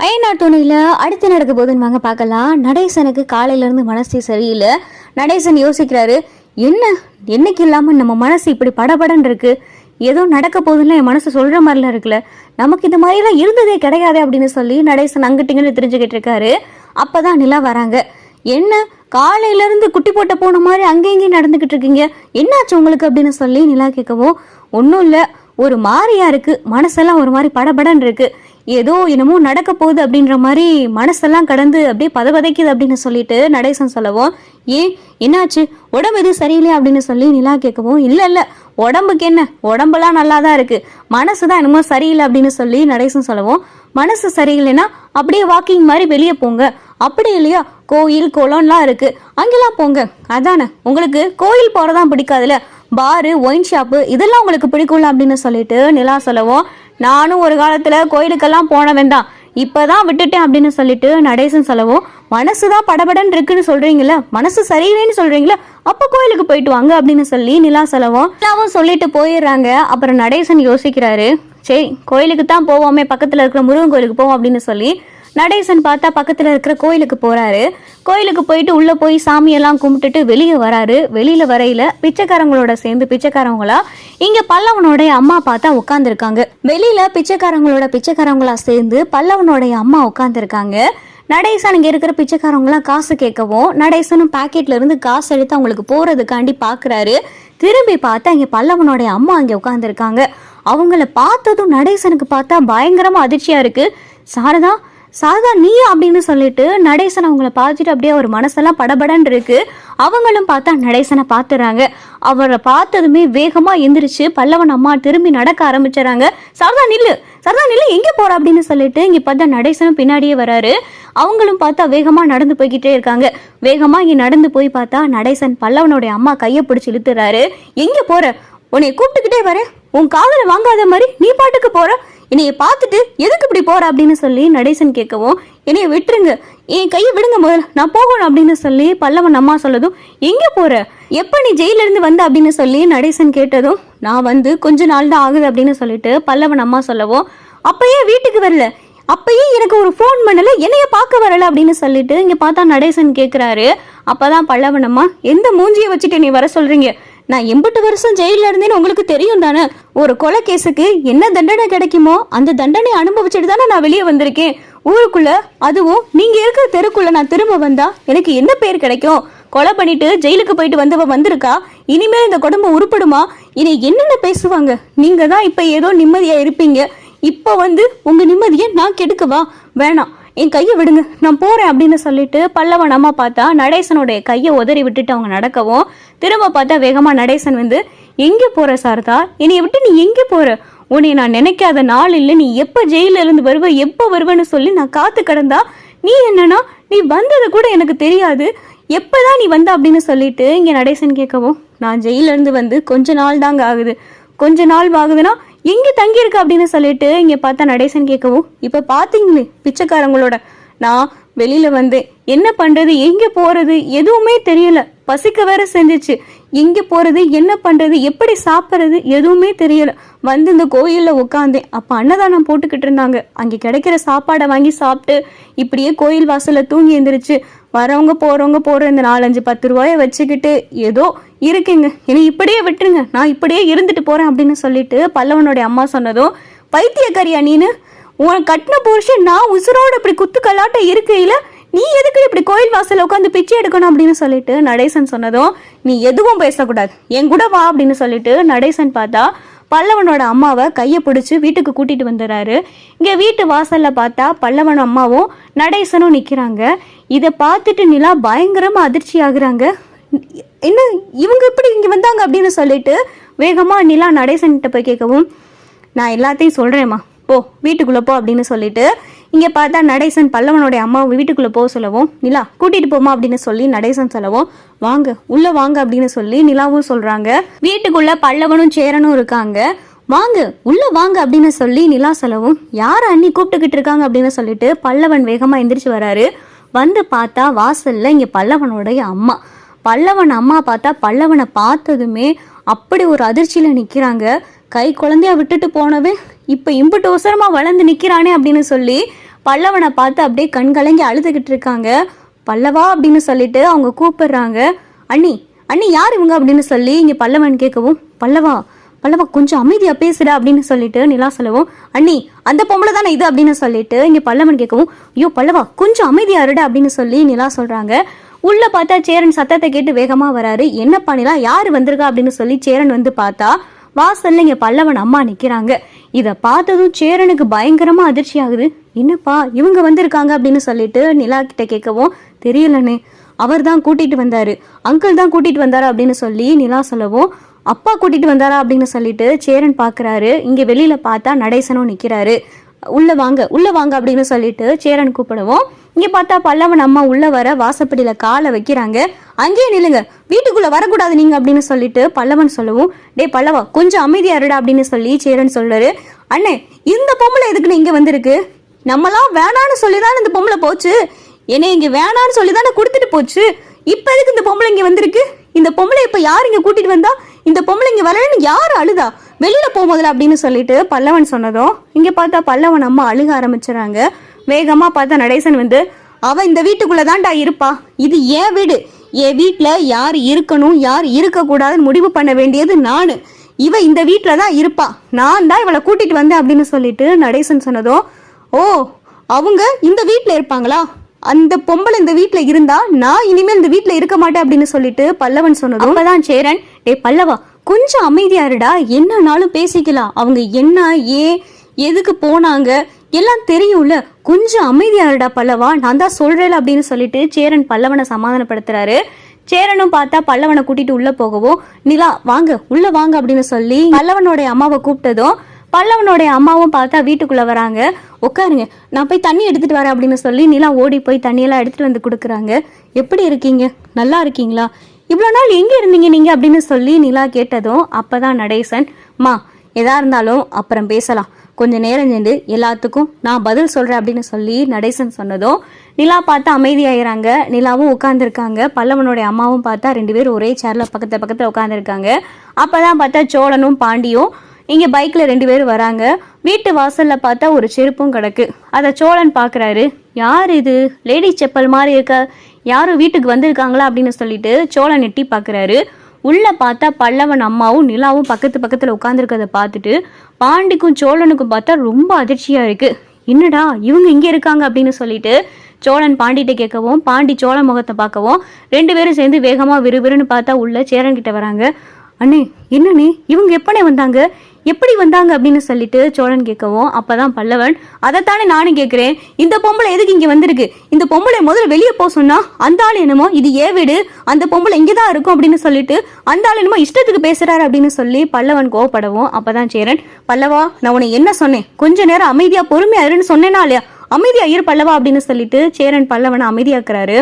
அயனா துணையில் அடுத்து நடக்க போதுன்னு வாங்க பார்க்கலாம். நடேசனுக்கு காலையிலேருந்து மனசே சரியில்லை. நடேசன் யோசிக்கிறாரு என்ன? என்னைக்கு இல்லாமல் நம்ம மனசு இப்படி படபடன்னு இருக்கு? ஏதோ நடக்க போதுன்னு என் மனசு சொல்கிற மாதிரிலாம் இருக்குல்ல. நமக்கு இந்த மாதிரிலாம் இருந்ததே கிடையாது அப்படின்னு சொல்லி நடேசன் அங்கிட்டிங்கன்னு தெரிஞ்சுக்கிட்டு இருக்காரு. அப்போ தான் நிலா வராங்க. என்ன? காலையிலேருந்து குட்டி போட்ட போன மாதிரி அங்கே இங்கேயும் நடந்துக்கிட்டு இருக்கீங்க. என்னாச்சு உங்களுக்கு? அப்படின்னு சொல்லி நிலா கேட்கவும் ஒன்றும் இல்லை. ஒரு மாதிரியா இருக்கு. மனசெல்லாம் ஒரு மாதிரி படபடன்னு இருக்கு. ஏதோ என்னமோ நடக்க போகுது அப்படின்ற மாதிரி மனசெல்லாம் கடந்து அப்படியே பதபதைக்குது அப்படின்னு சொல்லிட்டு நடேசன் சொல்லவும் ஏன் என்னாச்சு? உடம்பு எதுவும் சரியில்லையா? அப்படின்னு சொல்லி நிலா கேட்கவும் இல்லை இல்லை. உடம்புக்கு என்ன? உடம்பெல்லாம் நல்லா தான் இருக்கு. மனசு தான் என்னமோ சரியில்லை அப்படின்னு சொல்லி நடேசன் சொல்லவும் மனசு சரியில்லைன்னா அப்படியே வாக்கிங் மாதிரி வெளியே போங்க. அப்படி இல்லையா? கோயில் குளம்லாம் இருக்கு. அங்கெல்லாம் போங்க. அதானே? உங்களுக்கு கோயில் போறதான் பிடிக்காதுல்ல? பாரு ஒயின் ஷாப்பு இதெல்லாம் உங்களுக்கு பிடிக்கும்ல? அப்படின்னு சொல்லிட்டு நிலா சொல்லவும் நானும் ஒரு காலத்தில் கோயிலுக்கெல்லாம் போனவன் தான். இப்பதான் விட்டுட்டேன் அப்படின்னு சொல்லிட்டு நடேசன் சொல்லவும் மனசு தான் படபடன்னு இருக்குன்னு சொல்றீங்களா மனசு சரியில்லைன்னு சொல்றீங்களா அப்போ கோயிலுக்கு போயிட்டு வாங்க அப்படின்னு சொல்லி நிலா செலவும் நிலாவும் சொல்லிட்டு போயிடுறாங்க. அப்புறம் நடேசன் யோசிக்கிறாரு சரி கோயிலுக்கு தான் போவோமே பக்கத்தில் இருக்கிற முருகன் கோயிலுக்கு போவோம் அப்படின்னு சொல்லி நடேசன் பார்த்தா பக்கத்தில் இருக்கிற கோயிலுக்கு போகிறாரு கோயிலுக்கு போயிட்டு உள்ளே போய் சாமியெல்லாம் கும்பிட்டுட்டு வெளியே வராரு. வெளியில் வரையில பிச்சைக்காரங்களோட சேர்ந்து பிச்சைக்காரங்களா இங்கே பல்லவனுடைய அம்மா பார்த்தா உட்காந்துருக்காங்க வெளியில் பிச்சைக்காரங்களோட பிச்சைக்காரங்களா சேர்ந்து பல்லவனுடைய அம்மா உட்காந்துருக்காங்க நடேசன் இங்கே இருக்கிற பிச்சைக்காரங்களாம் காசு கேட்கவும் நடேசனும் பாக்கெட்ல இருந்து காசு எடுத்து அவங்களுக்கு போகிறதுக்காண்டி பார்க்குறாரு திரும்பி பார்த்தா இங்கே பல்லவனுடைய அம்மா அங்கே உட்காந்துருக்காங்க அவங்கள பார்த்ததும் நடேசனுக்கு பார்த்தா பயங்கரமாக அதிர்ச்சியாக இருக்குது சாரதா சாரதா நீ அப்படின்னு சொல்லிட்டு நடேசன் அவங்கள பார்த்துட்டு அப்படியே ஒரு மனசெல்லாம் படபடன்னு இருக்கு. அவங்களும் பார்த்தா நடேசனை பார்த்துறாங்க. அவரை பார்த்ததுமே வேகமாக எந்திரிச்சு பல்லவன் அம்மா திரும்பி நடக்க ஆரம்பிச்சுறாங்க. சாரதா நில்லு. சாரதா நில்லு எங்கே போகிற அப்படின்னு சொல்லிட்டு இங்கே பார்த்தா நடேசனும் பின்னாடியே வராரு. அவங்களும் பார்த்தா வேகமாக நடந்து போய்கிட்டே இருக்காங்க. வேகமாக இங்கே நடந்து போய் பார்த்தா நடேசன் பல்லவனுடைய அம்மா கையை பிடிச்சி இழுத்துறாரு. எங்கே போகிற உன்னை கூப்பிட்டுக்கிட்டே வரேன். உன் காதலை வாங்காத மாதிரி நீ பாட்டுக்கு போகிற என்னைய பார்த்துட்டு எதுக்கு இப்படி போற அப்படின்னு சொல்லி நடேசன் கேட்கவும் என்னைய விட்டுருங்க. என் கையை விடுங்க முதல்ல நான் போகணும் அப்படின்னு சொல்லி பல்லவன் அம்மா சொல்லதும் எங்க போற? எப்ப நீ ஜெயிலிருந்து வந்த? அப்படின்னு சொல்லி நடேசன் கேட்டதும் நான் வந்து கொஞ்ச நாள் தான் ஆகுது அப்படின்னு சொல்லிட்டு பல்லவன் அம்மா சொல்லவும் அப்பயே வீட்டுக்கு வரல. அப்பயே எனக்கு ஒரு ஃபோன் பண்ணல. என்னைய பார்க்க வரல அப்படின்னு சொல்லிட்டு இங்க பார்த்தா நடேசன் கேக்குறாரு. அப்பதான் பல்லவன் அம்மா எந்த மூஞ்சியை வச்சுட்டு நீ வர சொல்றீங்க? நான் எண்பட்டு வருஷம் ஜெயிலில் இருந்தேன்னு உங்களுக்கு தெரியும் தானே? ஒரு கொலை கேஸுக்கு என்ன தண்டனை கிடைக்குமோ அந்த தண்டனை அனுபவிச்சுட்டு தானே நான் வெளியே வந்திருக்கேன். ஊருக்குள்ள அதுவும் நீங்க இருக்கிற தெருக்குள்ள நான் திரும்ப வந்தா எனக்கு என்ன பேர் கிடைக்கும்? கொலை பண்ணிட்டு ஜெயிலுக்கு போயிட்டு வந்தவ வந்திருக்கா? இனிமேல் இந்த குடும்பம் உருப்படுமா? இனி என்னென்ன பேசுவாங்க? நீங்க தான் இப்ப ஏதோ நிம்மதியா இருப்பீங்க. இப்போ வந்து உங்க நிம்மதியை நான் கெடுக்கவா? வேணாம். என் கையை விடுங்க நான் போறேன் அப்படின்னு சொல்லிட்டு பல்லவன் அம்மா பார்த்தா நடேசனுடைய கையை உதறி விட்டுட்டு அவங்க நடக்கவும் திரும்ப பார்த்தா வேகமா நடேசன் வந்து எங்க போற சாரதா? என்னை விட்டு நீ எங்க போற? உன்னை நான் நினைக்காத நாள் இல்லை நீ எப்ப ஜெயில இருந்து வருவ எப்ப வருவன்னு சொல்லி நான் காத்து கிடந்தா நீ என்னன்னா நீ வந்தது கூட எனக்கு தெரியாது. எப்பதான் நீ வந்த அப்படின்னு சொல்லிட்டு இங்க நடேசன் கேட்கவும் நான் ஜெயில இருந்து வந்து கொஞ்ச நாள் தாங்க ஆகுது. கொஞ்ச நாள் ஆகுதுன்னா எங்க தங்கியிருக்கு அப்படின்னு சொல்லிட்டு இங்க பார்த்தா நடேசன் கேட்கவும் இப்ப பார்த்தீங்களே பிச்சைக்காரங்களோட. நான் வெளியில் வந்து என்ன பண்றது எங்க போறது எதுவுமே தெரியல. பசிக்க வேற செஞ்சுச்சு. எங்கே போகிறது என்ன பண்ணுறது எப்படி சாப்பிட்றது எதுவுமே தெரியல. வந்து இந்த கோயிலில் உட்காந்தேன் அப்போ அன்னதானம் போட்டுக்கிட்டு இருந்தாங்க. அங்கே கிடைக்கிற சாப்பாடை வாங்கி சாப்பிட்டு இப்படியே கோயில் வாசலில் தூங்கி எழுந்திரிச்சு வரவங்க போகிறவங்க போகிற இந்த நாலஞ்சு பத்து ரூபாயை வச்சுக்கிட்டு ஏதோ இருக்குங்க. என்னை இப்படியே விட்டுருங்க. நான் இப்படியே இருந்துட்டு போகிறேன் அப்படின்னு சொல்லிட்டு பல்லவனுடைய அம்மா சொன்னதும் பைத்தியக்காரியா நீனு? உன் கட்டின புருஷன் நான் உசுரோட இப்படி குத்து இருக்கையில் நீ எதுக்கு இப்படி கோயில் வாசலில் உட்காந்து பிச்சை எடுக்கணும் அப்படின்னு சொல்லிட்டு நடேசன் சொன்னதும் நீ எதுவும் பேசக்கூடாது. என் கூட வா அப்படின்னு சொல்லிட்டு நடேசன் பார்த்தா பல்லவனோட அம்மாவை கையை பிடிச்சி வீட்டுக்கு கூட்டிட்டு வந்துடுறாரு. இங்கே வீட்டு வாசல்ல பார்த்தா பல்லவன் அம்மாவும் நடேசனும் நிற்கிறாங்க இதை பார்த்துட்டு நிலா பயங்கரமாக அதிர்ச்சி ஆகுறாங்க. என்ன இவங்க இப்படி இங்கே வந்தாங்க அப்படின்னு சொல்லிட்டு வேகமாக நிலா நடேசன்கிட்ட போய் கேட்கவும் நான் எல்லாத்தையும் சொல்கிறேம்மா போ வீட்டுக்குள்ளே போ அப்படின்னு சொல்லிட்டு இங்கே பார்த்தா நடேசன் பல்லவனுடைய அம்மாவை வீட்டுக்குள்ளே போக சொல்லவும் நிலா கூட்டிகிட்டு போமா அப்படின்னு சொல்லி நடேசன் சொல்லவும் வாங்க உள்ளே வாங்க அப்படின்னு சொல்லி நிலாவும் சொல்கிறாங்க வீட்டுக்குள்ளே பல்லவனும் சேரனும் இருக்காங்க. வாங்க உள்ள வாங்க அப்படின்னு சொல்லி நிலா சொல்லவும் யார் அண்ணி கூப்பிட்டுக்கிட்டு இருக்காங்க அப்படின்னு சொல்லிட்டு பல்லவன் வேகமாக எந்திரிச்சு வராரு. வந்து பார்த்தா வாசலில் இங்கே பல்லவனுடைய அம்மா. பல்லவன் அம்மா பார்த்தா பல்லவனை பார்த்ததுமே அப்படி ஒரு அதிர்ச்சியில் நிற்கிறாங்க கை குழந்தையா விட்டுட்டு போனவே இப்போ இம்புட்டு அவசரமாக வளர்ந்து நிற்கிறானே அப்படின்னு சொல்லி பல்லவனை பார்த்து அப்படியே கண் கலங்கி அழுதுகிட்டு இருக்காங்க. பல்லவா அப்படின்னு சொல்லிட்டு அவங்க கூப்பிடுறாங்க. அண்ணி அண்ணி யார் இவங்க அப்படின்னு சொல்லி இங்கே பல்லவன் கேட்கவும் பல்லவா பல்லவா கொஞ்சம் அமைதியாக பேசுடா அப்படின்னு சொல்லிட்டு நிலா சொல்லவும் அண்ணி அந்த பொம்பளை தானே இது அப்படின்னு சொல்லிட்டு இங்கே பல்லவன் கேட்கவும் ஐயோ பல்லவா கொஞ்சம் அமைதியாக இருடா அப்படின்னு சொல்லி நிலா சொல்கிறாங்க உள்ள பார்த்தா சேரன் சத்தத்தை கேட்டு வேகமா வராரு. என்னப்பா பண்ணிலாம் யாரு வந்திருக்கா? அப்படின்னு சொல்லி சேரன் வந்து பார்த்தா வாசல்ல இங்க பல்லவன் அம்மா நிக்கிறாங்க. இத பார்த்ததும் சேரனுக்கு பயங்கரமா அதிர்ச்சி ஆகுது. என்னப்பா இவங்க வந்திருக்காங்க? அப்படின்னு சொல்லிட்டு நிலா கிட்ட கேட்கவும் தெரியலண்ணே அவர் தான் கூட்டிட்டு வந்தாரு. அங்கிள் தான் கூட்டிட்டு வந்தாரு? அப்படின்னு சொல்லி நிலா சொல்லவும் அப்பா கூட்டிட்டு வந்தாரா? அப்படின்னு சொல்லிட்டு சேரன் பாக்குறாரு. இங்க வெளியில பார்த்தா நடேசனும் நிக்கிறாரு. உள்ள வாங்க உள்ள வாங்க அப்படின்னு சொல்லிட்டு சேரன் கூப்பிடுவோம் இங்கே பார்த்தா பல்லவன் அம்மா உள்ளே வர வாசப்படியில் காலை வைக்கிறாங்க. அங்கேயே நில்லுங்க. வீட்டுக்குள்ளே வரக்கூடாது நீங்கள் அப்படின்னு சொல்லிட்டு பல்லவன் சொல்லவும். டேய் பல்லவா கொஞ்சம் அமைதியாக இருடா அப்படின்னு சொல்லி சேரன் சொல்கிறாரு அண்ணே இந்த பொம்பளை எதுக்குன்னு இங்கே வந்திருக்கு? நம்மளாம் வேணான்னு சொல்லி தான் இந்த பொம்பளை போச்சு. என்னை இங்கே வேணான்னு சொல்லி தானே கொடுத்துட்டு போச்சு. இப்போ எதுக்கு இந்த பொம்பளை இங்கே வந்திருக்கு? இந்த பொம்பளை இப்போ யார் இங்கே கூட்டிகிட்டு வந்தா? இந்த பொம்பளை இங்கே வரலன்னு யார் அழுதா? வெளியில் போகும்போதில் அப்படின்னு சொல்லிட்டு பல்லவன் சொன்னதும் இங்கே பார்த்தா பல்லவன் அம்மா அழுக ஆரம்பிச்சிடறாங்க. வேகமா பார்த்தா நடேசன் வந்து அவ இந்த வீட்டுக்குள்ளே தான்டா இருப்பா. இது என் வீடு? என் வீட்டில் யார் இருக்கணும் யார் இருக்கக்கூடாதுன்னு முடிவு பண்ண வேண்டியது நான். இவ இந்த வீட்டில் தான் இருப்பா. நான் தான் இவளை கூட்டிகிட்டு வந்தேன் அப்படின்னு சொல்லிட்டு நடேசன் சொன்னதும் ஓ அவங்க இந்த வீட்டில் இருப்பாங்களா? அந்த பொம்பளை இந்த வீட்டில் இருந்தா நான் இனிமேல் இந்த வீட்டில் இருக்க மாட்டேன் அப்படின்னு சொல்லிட்டு பல்லவன் சொன்னதும் அப்பதான் சேரன் டே பல்லவா கொஞ்சம் அமைதியா இருடா. என்னன்னாலும் பேசிக்கலாம். அவங்க என்ன ஏன் எதுக்கு போனாங்க? எல்லாம் தெரியும்ல? கொஞ்சம் அமைதியாருடா பல்லவா? நான் தான் சொல்கிறேன் அப்படின்னு சொல்லிட்டு சேரன் பல்லவனை சமாதானப்படுத்துறாரு. சேரனும் பார்த்தா பல்லவனை கூட்டிட்டு உள்ள போகவும் நிலா வாங்க உள்ள வாங்க அப்படின்னு சொல்லி பல்லவனுடைய அம்மாவை கூப்பிட்டதும் பல்லவனுடைய அம்மாவும் பார்த்தா வீட்டுக்குள்ள வராங்க. உட்காருங்க நான் போய் தண்ணி எடுத்துட்டு வரேன் அப்படின்னு சொல்லி நிலா ஓடி போய் தண்ணியெல்லாம் எடுத்துட்டு வந்து கொடுக்குறாங்க. எப்படி இருக்கீங்க? நல்லா இருக்கீங்களா? இவ்வளோ நாள் எங்கே இருந்தீங்க நீங்கள் அப்படின்னு சொல்லி நிலா கேட்டதும் அப்போ தான் நடேசன் மா எதா இருந்தாலும் அப்புறம் பேசலாம். கொஞ்ச நேரம் சென்று எல்லாத்துக்கும் நான் பதில் சொல்கிறேன் அப்படின்னு சொல்லி நடேசன் சொன்னதும் நிலா பார்த்து அமைதியாகிறாங்க நிலாவும் உட்காந்துருக்காங்க பல்லவனுடைய அம்மாவும் பார்த்தா ரெண்டு பேரும் ஒரே சேரில் பக்கத்தில் பக்கத்தில் உட்காந்துருக்காங்க அப்போ தான் பார்த்தா சோழனும் பாண்டியும் இங்கே பைக்கில் ரெண்டு பேரும் வராங்க. வீட்டு வாசலில் பார்த்தா ஒரு செருப்பும் கிடக்கு. அதை சோழன் பார்க்குறாரு யார் இது? லேடிஸ் செப்பல் மாதிரி இருக்க? யாரும் வீட்டுக்கு வந்திருக்காங்களா? அப்படின்னு சொல்லிட்டு சோழன் எட்டி பார்க்குறாரு உள்ளே பார்த்தா பல்லவன் அம்மாவும் நிலாவும் பக்கத்து பக்கத்தில் உட்காந்துருக்கத பார்த்துட்டு பாண்டிக்கும் சோழனுக்கும் பார்த்தா ரொம்ப அதிர்ச்சியாக இருக்குது என்னடா இவங்க இங்கே இருக்காங்க அப்படின்னு சொல்லிட்டு சோழன் பாண்டிகிட்ட கேட்கவும் பாண்டி சோழ முகத்தை பார்க்கவும் ரெண்டு பேரும் சேர்ந்து வேகமாக விறுவிறுன்னு பார்த்தா உள்ள சேரன்கிட்ட வராங்க. அண்ணே என்னண்ணே இவங்க எப்பனே வந்தாங்க? எப்படி வந்தாங்க அப்படின்னு சொல்லிட்டு சோழன் கேட்கவும் அப்பதான் பல்லவன். அதைத்தானே நானும் கேட்குறேன். இந்த பொம்பளை எதுக்கு இங்கே வந்திருக்கு? இந்த பொம்பளை முதல்ல வெளியே போக சொன்னா அந்த ஆள் என்னமோ இது ஏ வீடு? அந்த பொம்பளை இங்கே தான் இருக்கும் அப்படின்னு சொல்லிட்டு அந்த ஆள் என்னமோ இஷ்டத்துக்கு பேசுறாரு அப்படின்னு சொல்லி பல்லவன் கோவப்படவும் அப்பதான் சேரன். பல்லவா நான் உன்னை என்ன சொன்னேன்? கொஞ்ச நேரம் அமைதியா பொறுமையா இருன்னு சொன்னேனா இல்லையா? அமைதியா இரு பல்லவா அப்படின்னு சொல்லிட்டு சேரன் பல்லவனை அமைதியாக்குறாரு.